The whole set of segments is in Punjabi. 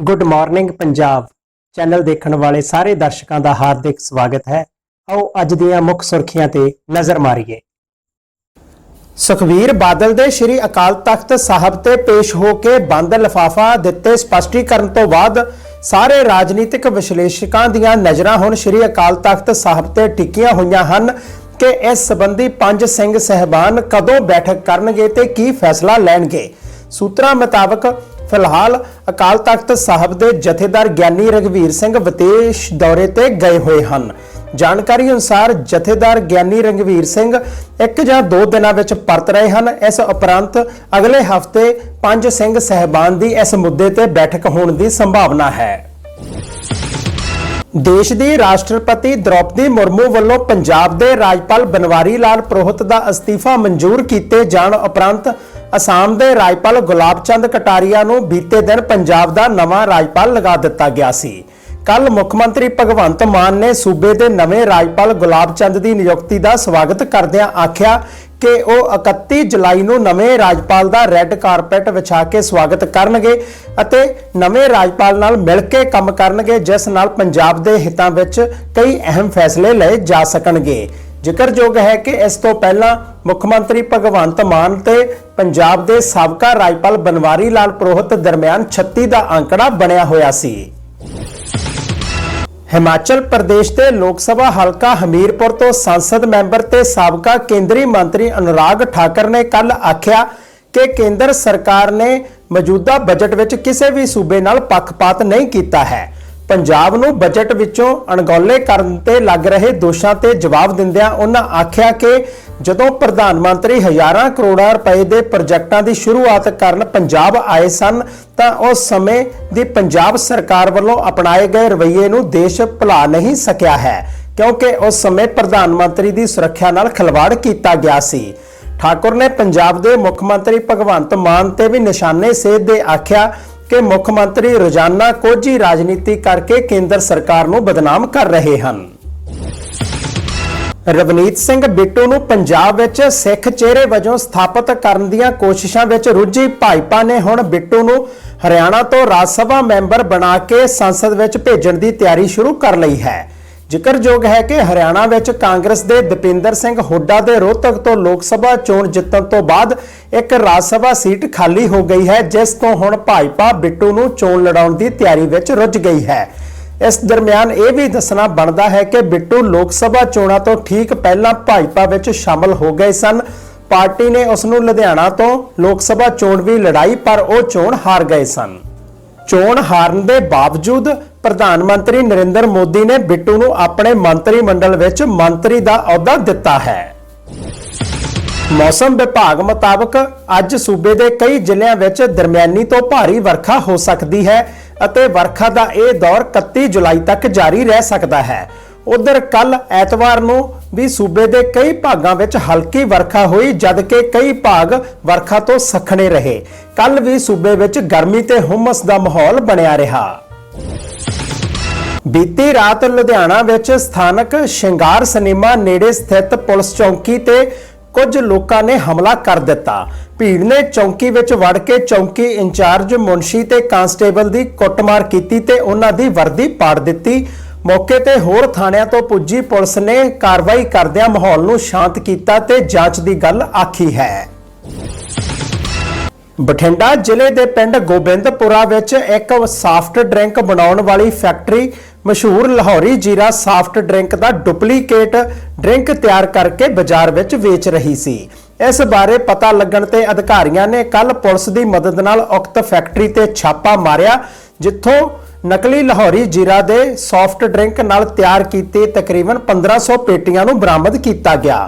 ਗੁੱਡ ਮਾਰਨਿੰਗ ਪੰਜਾਬ ਚੈਨਲ ਦੇਖਣ ਵਾਲੇ ਸਾਰੇ ਦਰਸ਼ਕਾਂ ਦਾ ਹਾਰਦਿਕ ਸਵਾਗਤ ਹੈ। ਆਓ ਅੱਜ ਦੀਆਂ ਮੁੱਖ ਸੁਰਖੀਆਂ ਤੇ ਨਜ਼ਰ ਮਾਰੀਏ। ਸੁਖਵੀਰ ਬਾਦਲ ਦੇ ਸ੍ਰੀ ਅਕਾਲ ਤਖਤ ਸਾਹਿਬ ਤੇ ਪੇਸ਼ ਹੋ ਕੇ ਬੰਦ ਲਿਫਾਫਾ ਦਿੱਤੇ ਸਪਸ਼ਟੀਕਰਨ ਤੋਂ ਬਾਅਦ ਸਾਰੇ ਰਾਜਨੀਤਿਕ ਵਿਸ਼ਲੇਸ਼ਕਾਂ ਦੀਆਂ ਨਜ਼ਰਾਂ ਹੁਣ ਸ੍ਰੀ ਅਕਾਲ ਤਖਤ ਸਾਹਿਬ ਤੇ ਟਿਕੀਆਂ ਹੋਈਆਂ ਹਨ ਕਿ ਇਸ ਸੰਬੰਧੀ ਪੰਜ ਸਿੰਘ ਸਹਿਬਾਨ ਕਦੋਂ ਬੈਠਕ ਕਰਨਗੇ ਤੇ ਕੀ ਫੈਸਲਾ ਲੈਣਗੇ। ਸੂਤਰਾਂ ਮੁਤਾਬਕ ਫਿਲਹਾਲ ਅਕਾਲ ਤਖਤ ਸਾਹਿਬ ਦੇ ਜਥੇਦਾਰ ਗਿਆਨੀ ਰਗਵੀਰ ਸਿੰਘ ਵਿਦੇਸ਼ ਦੌਰੇ ਤੇ ਗਏ ਹੋਏ ਹਨ। ਜਾਣਕਾਰੀ ਅਨੁਸਾਰ ਜਥੇਦਾਰ ਗਿਆਨੀ ਰੰਗਵੀਰ ਸਿੰਘ ਇੱਕ ਜਾਂ ਦੋ ਦਿਨਾਂ ਵਿੱਚ ਪਰਤ ਰਹੇ ਹਨ। ਇਸ ਉਪਰੰਤ ਅਗਲੇ ਹਫ਼ਤੇ ਪੰਜ ਸਿੰਘ ਸਹਿਬਾਨ ਦੀ ਇਸ ਮੁੱਦੇ ਤੇ ਬੈਠਕ ਹੋਣ ਦੀ ਸੰਭਾਵਨਾ ਹੈ। ਦੇਸ਼ ਦੀ ਰਾਸ਼ਟਰਪਤੀ ਦ੍ਰੋਪਦੀ ਮੁਰਮੂ ਵੱਲੋਂ ਪੰਜਾਬ ਦੇ ਰਾਜਪਾਲ ਬਨਵਾਰੀ ਲਾਲ ਪ੍ਰੋਹਤ ਦਾ ਅਸਤੀਫਾ ਮਨਜ਼ੂਰ ਕੀਤੇ ਜਾਣ ਉਪਰੰਤ ਅਸਾਮ ਦੇ ਰਾਜਪਾਲ ਗੁਲਾਬ ਚੰਦ ਕਟਾਰੀਆ ਨੂੰ ਬੀਤੇ ਦਿਨ ਪੰਜਾਬ ਦਾ ਨਵਾਂ ਰਾਜਪਾਲ ਲਗਾ ਦਿੱਤਾ ਗਿਆ ਸੀ। ਕੱਲ ਮੁੱਖ ਮੰਤਰੀ ਭਗਵੰਤ ਮਾਨ ਨੇ ਸੂਬੇ ਦੇ ਨਵੇਂ ਰਾਜਪਾਲ ਗੁਲਾਬ ਚੰਦ ਦੀ ਨਿਯੁਕਤੀ ਦਾ ਸਵਾਗਤ ਕਰਦਿਆਂ ਆਖਿਆ ਕਿ ਉਹ 31 ਜੁਲਾਈ ਨੂੰ ਨਵੇਂ ਰਾਜਪਾਲ ਦਾ ਰੈੱਡ ਕਾਰਪੈਟ ਵਿਛਾ ਕੇ ਸਵਾਗਤ ਕਰਨਗੇ ਅਤੇ ਨਵੇਂ ਰਾਜਪਾਲ ਨਾਲ ਮਿਲ ਕੇ ਕੰਮ ਕਰਨਗੇ, ਜਿਸ ਨਾਲ ਪੰਜਾਬ ਦੇ ਹਿੱਤਾਂ ਵਿੱਚ ਕਈ ਅਹਿਮ ਫੈਸਲੇ ਲਏ ਜਾ ਸਕਣਗੇ। ਜ਼ਿਕਰਯੋਗ ਹੈ ਕਿ ਇਸ ਤੋਂ ਪਹਿਲਾਂ ਮੁੱਖ ਮੰਤਰੀ ਭਗਵੰਤ ਮਾਨ ਤੇ ਪੰਜਾਬ ਦੇ ਸਾਬਕਾ ਰਾਜਪਾਲ ਬਨਵਾਰੀ ਲਾਲ ਪ੍ਰੋਹਤ ਦਰਮਿਆਨ 36 ਦਾ ਅੰਕੜਾ ਬਣਿਆ ਹੋਇਆ ਸੀ। ਹਿਮਾਚਲ ਪ੍ਰਦੇਸ਼ ਦੇ ਲੋਕ ਸਭਾ ਹਲਕਾ ਹਮੀਰਪੁਰ ਤੋਂ ਸੰਸਦ ਮੈਂਬਰ ਤੇ ਸਾਬਕਾ ਕੇਂਦਰੀ ਮੰਤਰੀ ਅਨੁਰਾਗ ਠਾਕਰ ਨੇ ਕੱਲ ਆਖਿਆ ਕਿ ਕੇਂਦਰ ਸਰਕਾਰ ਨੇ ਮੌਜੂਦਾ ਬਜਟ ਵਿੱਚ ਕਿਸੇ ਵੀ ਸੂਬੇ ਨਾਲ ਪੱਖਪਾਤ ਨਹੀਂ ਕੀਤਾ ਹੈ। ਪੰਜਾਬ ਨੂੰ ਬਜਟ ਵਿੱਚੋਂ ਅਣਗੌਲੇ ਕਰਨ ਤੇ ਲੱਗ ਰਹੇ ਦੋਸ਼ਾਂ ਤੇ ਜਵਾਬ ਦਿੰਦਿਆਂ ਉਹਨਾਂ ਆਖਿਆ ਕਿ ਜਦੋਂ ਪ੍ਰਧਾਨ ਮੰਤਰੀ ਹਜ਼ਾਰਾਂ ਕਰੋੜਾਂ ਰੁਪਏ ਦੇ ਪ੍ਰੋਜੈਕਟਾਂ ਦੀ ਸ਼ੁਰੂਆਤ ਕਰਨ ਪੰਜਾਬ ਆਏ ਸਨ, ਤਾਂ ਉਸ ਸਮੇਂ ਦੀ ਪੰਜਾਬ ਸਰਕਾਰ ਵੱਲੋਂ ਅਪਣਾਏ ਗਏ ਰਵੱਈਏ ਨੂੰ ਦੇਸ਼ ਭੁਲਾ ਨਹੀਂ ਸਕਿਆ ਹੈ, ਕਿਉਂਕਿ ਉਸ ਸਮੇਂ ਪ੍ਰਧਾਨ ਮੰਤਰੀ ਦੀ ਸੁਰੱਖਿਆ ਨਾਲ ਖਿਲਵਾੜ ਕੀਤਾ ਗਿਆ ਸੀ। ਠਾਕੁਰ ਨੇ ਪੰਜਾਬ ਦੇ ਮੁੱਖ ਮੰਤਰੀ ਭਗਵੰਤ ਮਾਨ ਤੇ ਵੀ ਨਿਸ਼ਾਨੇ ਸੇਧ ਦੇ ਆਖਿਆ ਕਿ ਮੁੱਖ ਮੰਤਰੀ ਰੋਜ਼ਾਨਾ ਕੋਝੀ ਰਾਜਨੀਤੀ ਕਰਕੇ ਕੇਂਦਰ ਸਰਕਾਰ ਨੂੰ ਬਦਨਾਮ ਕਰ ਰਹੇ ਹਨ। ਰਵਨੀਤ ਸਿੰਘ ਬਿੱਟੂ ਨੂੰ ਪੰਜਾਬ ਵਿੱਚ ਸਿੱਖ ਚਿਹਰੇ ਵਜੋਂ ਸਥਾਪਿਤ ਕਰਨ ਦੀਆਂ ਕੋਸ਼ਿਸ਼ਾਂ ਵਿੱਚ ਰੁੱਝੀ ਭਾਜਪਾ ਨੇ ਹੁਣ ਬਿੱਟੂ ਨੂੰ ਹਰਿਆਣਾ ਤੋਂ ਰਾਜ ਸਭਾ ਮੈਂਬਰ ਬਣਾ ਕੇ ਸੰਸਦ ਵਿੱਚ ਭੇਜਣ ਦੀ ਤਿਆਰੀ ਸ਼ੁਰੂ ਕਰ ਲਈ ਹੈ। ਜ਼ਿਕਰਯੋਗ ਹੈ ਕਿ ਹਰਿਆਣਾ ਵਿੱਚ ਕਾਂਗਰਸ ਦੇ ਦਪਿੰਦਰ ਸਿੰਘ ਹੁੱਡਾ ਦੇ ਰੋਹਤਕ ਤੋਂ ਲੋਕ ਸਭਾ ਚੋਣ ਜਿੱਤਣ ਤੋਂ ਬਾਅਦ ਇੱਕ ਰਾਜ ਸਭਾ ਸੀਟ ਖਾਲੀ ਹੋ ਗਈ ਹੈ, ਜਿਸ ਤੋਂ ਹੁਣ ਭਾਜਪਾ ਬਿੱਟੂ ਨੂੰ ਚੋਣ ਲੜਾਉਣ ਦੀ ਤਿਆਰੀ ਵਿੱਚ ਰੁੱਝ ਗਈ ਹੈ। ਇਸ ਦਰਮਿਆਨ ਇਹ ਵੀ ਦੱਸਣਾ ਬਣਦਾ ਹੈ ਕਿ ਬਿੱਟੂ ਲੋਕ ਸਭਾ ਚੋਣਾਂ ਤੋਂ ਠੀਕ ਪਹਿਲਾਂ ਭਾਜਪਾ ਵਿੱਚ ਸ਼ਾਮਲ ਹੋ ਗਏ ਸਨ। ਪਾਰਟੀ ਨੇ ਉਸ ਨੂੰ ਲੁਧਿਆਣਾ ਤੋਂ ਲੋਕ ਸਭਾ ਚੋਣ ਵੀ ਲੜਾਈ, ਪਰ ਉਹ ਚੋਣ ਹਾਰ ਗਏ ਸਨ। ਚੋਣ ਹਾਰਨ ਦੇ ਬਾਵਜੂਦ ਪ੍ਰਧਾਨ ਮੰਤਰੀ ਨਰਿੰਦਰ ਮੋਦੀ ਨੇ ਬਿੱਟੂ ਨੂੰ ਆਪਣੇ ਮੰਤਰੀ ਮੰਡਲ ਵਿੱਚ ਮੰਤਰੀ ਦਾ ਅਹੁਦਾ ਦਿੱਤਾ ਹੈ। ਮੌਸਮ ਵਿਭਾਗ ਮੁਤਾਬਕ ਅੱਜ ਸੂਬੇ ਦੇ ਕਈ ਜ਼ਿਲ੍ਹਿਆਂ ਵਿੱਚ ਦਰਮਿਆਨੀ ਤੋਂ ਭਾਰੀ ਵਰਖਾ ਹੋ ਸਕਦੀ ਹੈ ਅਤੇ ਵਰਖਾ ਦਾ ਇਹ ਦੌਰ 31 ਜੁਲਾਈ ਤੱਕ ਜਾਰੀ ਰਹਿ ਸਕਦਾ ਹੈ। ਉਧਰ ਕੱਲ ਐਤਵਾਰ ਨੂੰ ਵੀ ਸੂਬੇ ਦੇ ਕਈ ਭਾਗਾਂ ਵਿੱਚ ਹਲਕੀ ਵਰਖਾ ਹੋਈ ਜਦਕਿ ਕਈ ਭਾਗ ਵਰਖਾ ਤੋਂ ਸਖਣੇ ਰਹੇ। ਕੱਲ ਵੀ ਸੂਬੇ ਵਿੱਚ ਗਰਮੀ ਤੇ ਹੁਮਸ ਦਾ ਮਾਹੌਲ ਬਣਿਆ ਰਿਹਾ। ਬੀਤੀ ਰਾਤ ਲੁਧਿਆਣਾ ਵਿੱਚ ਸਥਾਨਕ ਸ਼ਿੰਗਾਰ ਸਿਨੇਮਾ ਨੇੜੇ ਸਥਿਤ ਪੁਲਿਸ ਚੌਂਕੀ ਤੇ ਕੁਝ ਲੋਕਾਂ ਨੇ ਹਮਲਾ ਕਰ ਦਿੱਤਾ। ਭੀੜ ਨੇ ਚੌਂਕੀ ਵਿੱਚ ਵੜ ਕੇ ਚੌਂਕੀ ਇੰਚਾਰਜ ਮੁਨਸ਼ੀ ਤੇ ਕਾਂਸਟੇਬਲ ਦੀ ਕੁੱਟਮਾਰ ਕੀਤੀ ਤੇ ਉਹਨਾਂ ਦੀ ਵਰਦੀ ਪਾੜ ਦਿੱਤੀ। ਮੌਕੇ ਤੇ ਹੋਰ ਥਾਣਿਆਂ ਤੋਂ ਪੁੱਜੀ ਪੁਲਿਸ ਨੇ ਕਾਰਵਾਈ ਕਰਦਿਆਂ ਮਾਹੌਲ ਨੂੰ ਸ਼ਾਂਤ ਕੀਤਾ ਤੇ ਜਾਂਚ ਦੀ ਗੱਲ ਆਖੀ ਹੈ। ਬਠਿੰਡਾ ਜ਼ਿਲ੍ਹੇ ਦੇ ਪਿੰਡ ਗੋਬਿੰਦਪੁਰਾ ਵਿੱਚ ਇੱਕ ਸਾਫਟ ਡਰਿੰਕ ਬਣਾਉਣ ਵਾਲੀ ਫੈਕਟਰੀ ਮਸ਼ਹੂਰ ਲਾਹੌਰੀ ਜੀਰਾ ਸਾਫਟ ਡਰਿੰਕ ਦਾ ਡੁਪਲੀਕੇਟ ਡਰਿੰਕ ਤਿਆਰ ਕਰਕੇ ਬਾਜ਼ਾਰ ਵਿੱਚ ਵੇਚ ਰਹੀ ਸੀ। ਇਸ ਬਾਰੇ ਪਤਾ ਲੱਗਣ ਤੇ ਅਧਿਕਾਰੀਆਂ ਨੇ ਕੱਲ ਪੁਲਿਸ ਦੀ ਮਦਦ ਨਾਲ ਉਕਤ ਫੈਕਟਰੀ ਤੇ ਛਾਪਾ ਮਾਰਿਆ, ਜਿੱਥੋਂ ਨਕਲੀ ਲਾਹੌਰੀ ਜੀਰਾ ਦੇ ਸਾਫਟ ਡਰਿੰਕ ਨਾਲ ਤਿਆਰ ਕੀਤੇ ਤਕਰੀਬਨ 1500 ਪੇਟੀਆਂ ਨੂੰ ਬਰਾਮਦ ਕੀਤਾ ਗਿਆ।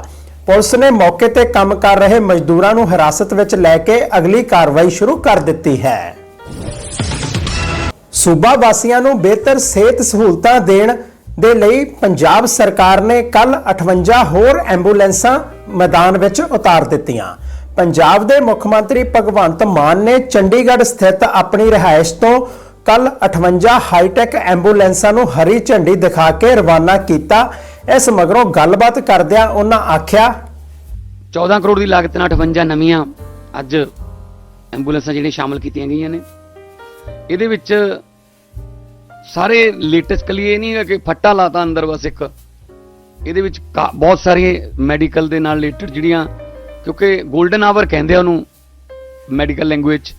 ਪੁਲਿਸ ਨੇ ਮੌਕੇ ਤੇ ਕੰਮ ਕਰ ਰਹੇ ਮਜ਼ਦੂਰਾਂ ਨੂੰ ਹਿਰਾਸਤ ਵਿੱਚ ਲੈ ਕੇ ਅਗਲੀ ਕਾਰਵਾਈ ਸ਼ੁਰੂ ਕਰ ਦਿੱਤੀ ਹੈ। ਸੂਬਾ ਵਾਸੀਆਂ ਨੂੰ ਬਿਹਤਰ ਸਿਹਤ ਸਹੂਲਤਾਂ ਦੇਣ ਦੇ ਲਈ ਪੰਜਾਬ ਸਰਕਾਰ ਨੇ ਕੱਲ 58 ਹੋਰ ਐਂਬੂਲੈਂਸਾਂ ਮੈਦਾਨ ਵਿੱਚ ਉਤਾਰ ਦਿੱਤੀਆਂ। ਪੰਜਾਬ ਦੇ ਮੁੱਖ ਮੰਤਰੀ ਭਗਵੰਤ ਮਾਨ ਨੇ ਚੰਡੀਗੜ੍ਹ ਸਥਿਤ ਆਪਣੀ ਰਿਹਾਇਸ਼ ਤੋਂ ਕੱਲ 58 ਹਾਈਟੈਕ ਐਂਬੂਲੈਂਸਾਂ ਨੂੰ ਹਰੀ ਝੰਡੀ ਦਿਖਾ ਕੇ ਰਵਾਨਾ ਕੀਤਾ। ਇਸ ਮਗਰੋਂ ਗੱਲਬਾਤ ਕਰਦਿਆਂ ਉਹਨਾਂ ਆਖਿਆ 14 ਕਰੋੜ ਦੀ ਲਾਗਤ ਨਾਲ 58 ਨਵੀਆਂ ਅੱਜ ਐਂਬੂਲੈਂਸਾਂ ਜਿਹੜੀਆਂ ਸ਼ਾਮਲ ਕੀਤੀਆਂ ਗਈਆਂ ਨੇ। ਇਹਦੇ ਵਿੱਚ ਸਾਰੇ ਲੇਟੈਸਟ ਕਲੀ ਇਹ ਨਹੀਂ ਹੈ ਕਿ ਫੱਟਾ ਲਾਤਾ ਅੰਦਰ ਬਸ ਇੱਕ। ਇਹਦੇ ਵਿੱਚ ਕਾ- ਬਹੁਤ ਸਾਰੇ ਮੈਡੀਕਲ ਦੇ ਨਾਲ ਰਿਲੇਟਡ ਜਿਹੜੀਆਂ, ਕਿਉਂਕਿ 골ਡਨ ਆਵਰ ਕਹਿੰਦੇ ਆ ਉਹਨੂੰ ਮੈਡੀਕਲ ਲੈਂਗੁਏਜ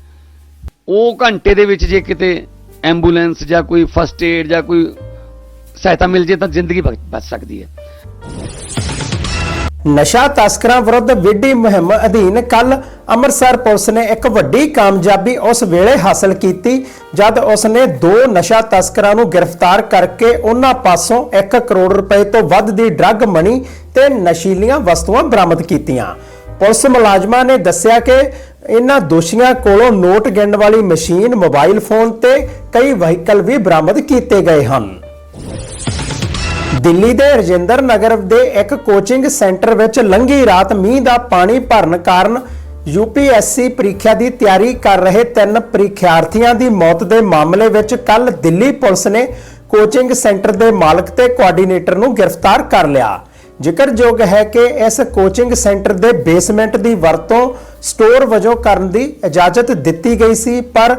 ਉਹ ਘੰਟੇ ਦੇ ਵਿੱਚ ਜੇ ਕਿਤੇ ਐਂਬੂਲੈਂਸ ਜਾਂ ਕੋਈ ਫਸਟ ਏਡ ਜਾਂ ਕੋਈ ਸਹਾਇਤਾ ਮਿਲ ਜੇ ਤਾਂ ਜ਼ਿੰਦਗੀ ਬਚ ਬਚ ਸਕਦੀ ਹੈ। ਨਸ਼ਾ ਤਸਕਰਾਂ ਵਿਰੁੱਧ ਵਿੱਢੀ ਮੁਹਿੰਮ ਅਧੀਨ ਕੱਲ ਅੰਮ੍ਰਿਤਸਰ ਪੁਲਿਸ ਨੇ ਇੱਕ ਵੱਡੀ ਕਾਮਯਾਬੀ ਉਸ ਵੇਲੇ ਹਾਸਲ ਕੀਤੀ, ਜਦ ਉਸ ਨੇ ਦੋ ਨਸ਼ਾ ਤਸਕਰਾਂ ਨੂੰ ਗ੍ਰਿਫਤਾਰ ਕਰਕੇ ਉਹਨਾਂ ਪਾਸੋਂ 1 ਕਰੋੜ ਰੁਪਏ ਤੋਂ ਵੱਧ ਦੀ ਡਰੱਗ ਮਣੀ ਤੇ ਨਸ਼ੀਲੀਆਂ ਵਸਤੂਆਂ ਬਰਾਮਦ ਕੀਤੀਆਂ। ਪੁਲਿਸ ਮੁਲਾਜ਼ਮਾਂ ਨੇ ਦੱਸਿਆ ਕਿ ਇਹਨਾਂ ਦੋਸ਼ੀਆਂ ਕੋਲੋਂ ਨੋਟ ਗਿਣਨ ਵਾਲੀ ਮਸ਼ੀਨ, ਮੋਬਾਈਲ ਫੋਨ ਤੇ ਕਈ ਵਹੀਕਲ ਵੀ ਬਰਾਮਦ ਕੀਤੇ ਗਏ ਹਨ। ਦਿੱਲੀ ਦੇ ਰਜਿੰਦਰ ਨਗਰ ਦੇ ਇੱਕ ਕੋਚਿੰਗ ਸੈਂਟਰ ਵਿੱਚ ਲੰਘੀ ਰਾਤ ਮੀਂਹ ਦਾ ਪਾਣੀ ਭਰਨ ਕਾਰਨ ਯੂਪੀਐਸਸੀ ਪ੍ਰੀਖਿਆ ਦੀ ਤਿਆਰੀ ਕਰ ਰਹੇ ਤਿੰਨ ਪ੍ਰੀਖਿਆਰਥੀਆਂ ਦੀ ਮੌਤ ਦੇ ਮਾਮਲੇ ਵਿੱਚ ਕੱਲ ਦਿੱਲੀ ਪੁਲਿਸ ਨੇ ਕੋਚਿੰਗ ਸੈਂਟਰ ਦੇ ਮਾਲਕ ਤੇ ਕੋਆਰਡੀਨੇਟਰ ਨੂੰ ਗ੍ਰਿਫਤਾਰ ਕਰ ਲਿਆ। ਜ਼ਿਕਰਯੋਗ ਹੈ ਕਿ ਇਸ ਕੋਚਿੰਗ ਸੈਂਟਰ ਦੇ ਬੇਸਮੈਂਟ ਦੀ ਵਰਤੋਂ ਸਟੋਰ ਵਜੋਂ ਕਰਨ ਦੀ ਇਜਾਜ਼ਤ ਦਿੱਤੀ ਗਈ ਸੀ, ਪਰ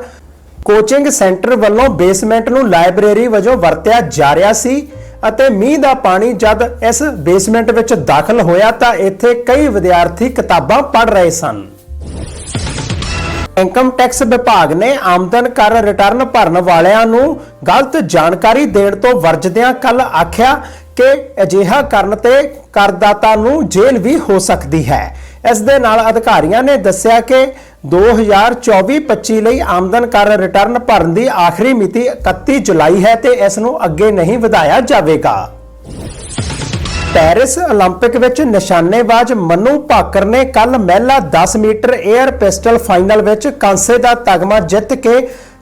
ਕੋਚਿੰਗ ਸੈਂਟਰ ਵੱਲੋਂ ਬੇਸਮੈਂਟ ਨੂੰ ਲਾਇਬ੍ਰੇਰੀ ਵਜੋਂ ਵਰਤਿਆ ਜਾ ਰਿਹਾ ਸੀ। ਅਤੇ ਮੀਂਹ ਦਾ ਪਾਣੀ ਜਦ ਇਸ ਬੇਸਮੈਂਟ ਵਿੱਚ ਦਾਖਲ ਹੋਇਆ ਤਾਂ ਇੱਥੇ ਕਈ ਵਿਦਿਆਰਥੀ ਕਿਤਾਬਾਂ ਪੜ੍ਹ ਰਹੇ ਸਨ। ਇਨਕਮ ਟੈਕਸ ਵਿਭਾਗ ਨੇ ਆਮਦਨ ਕਰ ਰਿਟਰਨ ਭਰਨ ਵਾਲਿਆਂ ਨੂੰ ਗਲਤ ਜਾਣਕਾਰੀ ਦੇਣ ਤੋਂ ਵਰਜਦਿਆਂ ਕੱਲ ਆਖਿਆ ਕਿ ਅਜਿਹਾ ਕਰਨ ਤੇ ਕਰਦਾਤਾ ਨੂੰ ਜੇਲ੍ਹ ਵੀ ਹੋ ਸਕਦੀ ਹੈ। ਇਸ ਦੇ ਨਾਲ ਅਧਿਕਾਰੀਆਂ ਨੇ ਦੱਸਿਆ ਕਿ 2024-25 ਲਈ ਆਮਦਨ ਕਰ ਰਿਟਰਨ ਭਰਨ ਦੀ ਆਖਰੀ ਮਿਤੀ 31 ਜੁਲਾਈ ਹੈ ਤੇ ਇਸ ਨੂੰ ਅੱਗੇ ਨਹੀਂ ਵਧਾਇਆ ਜਾਵੇਗਾ। ਪੈਰਿਸ 올림픽 ਵਿੱਚ ਨਿਸ਼ਾਨੇਬਾਜ਼ ਮਨੂ ਭਾਕਰ ਨੇ ਕੱਲ ਮਹਿਲਾ 10 ਮੀਟਰ 에ਅਰ ਪਿਸਟਲ ਫਾਈਨਲ ਵਿੱਚ ਕਾਂਸੇ ਦਾ ਤਗਮਾ ਜਿੱਤ ਕੇ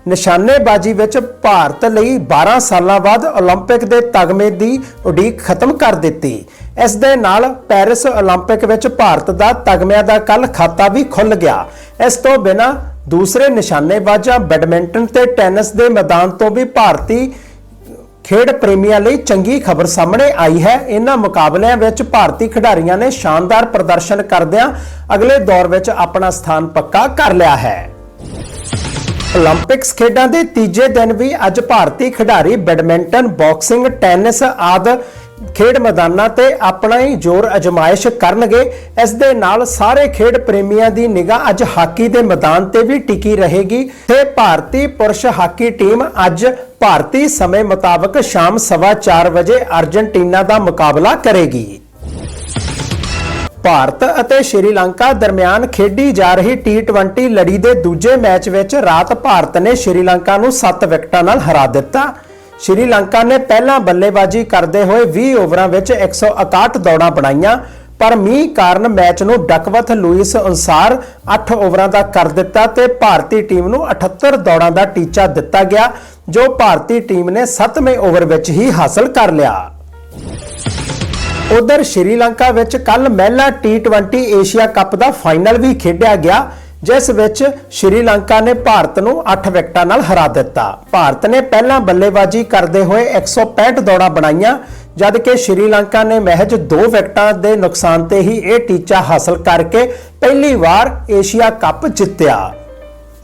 ਨਿਸ਼ਾਨੇਬਾਜ਼ੀ ਵਿੱਚ ਭਾਰਤ ਲਈ 12 ਸਾਲਾਂ ਬਾਅਦ 올림픽 ਦੇ ਤਗਮੇ ਦੀ ਉਡੀਕ ਖਤਮ ਕਰ ਦਿੱਤੀ ਇਸ ਦੇ ਨਾਲ ਪੈਰਿਸ 올림픽 ਵਿੱਚ ਭਾਰਤ ਦਾ ਤਗਮਿਆਂ ਦਾ ਕੱਲ ਖਾਤਾ ਵੀ ਖੁੱਲ ਗਿਆ ਇਸ ਤੋਂ ਬਿਨਾ ਦੂਸਰੇ ਨਿਸ਼ਾਨੇਬਾਜ਼ਾਂ ਬੈਡਮਿੰਟਨ ਤੇ ਟੈਨਿਸ ਦੇ ਮੈਦਾਨ ਤੋਂ ਵੀ ਭਾਰਤੀ ਖੇਡ ਪ੍ਰੇਮੀਆਂ ਲਈ ਚੰਗੀ ਖਬਰ ਸਾਹਮਣੇ ਆਈ ਹੈ ਇਹਨਾਂ ਮੁਕਾਬਲਿਆਂ ਵਿੱਚ ਭਾਰਤੀ ਖਿਡਾਰੀਆਂ ਨੇ ਸ਼ਾਨਦਾਰ ਪ੍ਰਦਰਸ਼ਨ ਕਰਦਿਆਂ ਅਗਲੇ ਦੌਰ ਵਿੱਚ ਆਪਣਾ ਸਥਾਨ ਪੱਕਾ ਕਰ ਲਿਆ ਹੈ ਓਲੰਪਿਕਸ ਖੇਡਾਂ ਦੇ ਤੀਜੇ ਦਿਨ ਵੀ ਅੱਜ ਭਾਰਤੀ ਖਿਡਾਰੀ ਬੈਡਮਿੰਟਨ, ਬਾਕਸਿੰਗ, ਟੈਨਿਸ ਆਦਿ ਖੇਡ ਮੈਦਾਨਾਂ ਤੇ ਆਪਣਾ ਹੀ ਜ਼ੋਰ ਅਜਮਾਇਸ਼ ਕਰਨਗੇ। ਇਸ ਦੇ ਨਾਲ ਸਾਰੇ ਖੇਡ ਪ੍ਰੇਮੀਆਂ ਦੀ ਨਿਗਾਹ ਅੱਜ ਹਾਕੀ ਦੇ ਮੈਦਾਨ ਤੇ ਵੀ ਟਿਕੀ ਰਹੇਗੀ ਤੇ ਭਾਰਤੀ ਪੁਰਸ਼ ਹਾਕੀ ਟੀਮ ਅੱਜ ਭਾਰਤੀ ਸਮੇਂ ਮੁਤਾਬਕ ਸ਼ਾਮ 4:30 ਵਜੇ ਅਰਜਨਟੀਨਾ ਦਾ ਮੁਕਾਬਲਾ ਕਰੇਗੀ। ਭਾਰਤ ਅਤੇ ਸ਼੍ਰੀਲੰਕਾ ਦਰਮਿਆਨ ਖੇਡੀ ਜਾ ਰਹੀ T20 ਲੜੀ ਦੇ ਦੂਜੇ ਮੈਚ ਵਿੱਚ ਰਾਤ ਭਾਰਤ ਨੇ ਸ਼੍ਰੀਲੰਕਾ ਨੂੰ 7 ਵਿਕਟਾਂ ਨਾਲ ਹਰਾ ਦਿੱਤਾ। ਸ਼੍ਰੀਲੰਕਾ ਨੇ ਪਹਿਲਾਂ ਬੱਲੇਬਾਜ਼ੀ ਕਰਦੇ ਹੋਏ 20 ਓਵਰਾਂ ਵਿੱਚ 161 ਦੌੜਾਂ ਬਣਾਈਆਂ, ਪਰ ਮੀਂਹ ਕਾਰਨ ਮੈਚ ਨੂੰ ਡਕਵਥ ਲੂਇਸ ਅਨੁਸਾਰ 8 ਓਵਰਾਂ ਦਾ ਕਰ ਦਿੱਤਾ ਤੇ ਭਾਰਤੀ ਟੀਮ ਨੂੰ 78 ਦੌੜਾਂ ਦਾ ਟੀਚਾ ਦਿੱਤਾ ਗਿਆ, ਜੋ ਭਾਰਤੀ ਟੀਮ ਨੇ 7ਵੇਂ ਓਵਰ ਵਿੱਚ ਹੀ ਹਾਸਲ ਕਰ ਲਿਆ। ਉਧਰ ਸ਼੍ਰੀਲੰਕਾ ਵਿੱਚ ਕੱਲ ਮਹਿਲਾ T20 ਏਸ਼ੀਆ ਕੱਪ ਦਾ ਫਾਈਨਲ ਵੀ ਖੇਡਿਆ ਗਿਆ, ਜਿਸ ਵਿੱਚ ਸ਼੍ਰੀਲੰਕਾ ਨੇ ਭਾਰਤ ਨੂੰ 8 ਵਿਕਟਾਂ ਨਾਲ ਹਰਾ ਦਿੱਤਾ। ਭਾਰਤ ਨੇ ਪਹਿਲਾਂ ਬੱਲੇਬਾਜ਼ੀ ਕਰਦੇ ਹੋਏ 165 ਦੌੜਾਂ ਬਣਾਈਆਂ ਜਦਕਿ ਸ਼੍ਰੀਲੰਕਾ ਨੇ ਮਹਿਜ 2 ਵਿਕਟਾਂ ਦੇ ਨੁਕਸਾਨ ਤੇ ਹੀ ਇਹ ਟੀਚਾ ਹਾਸਲ ਕਰਕੇ ਪਹਿਲੀ ਵਾਰ ਏਸ਼ੀਆ ਕੱਪ ਜਿੱਤਿਆ।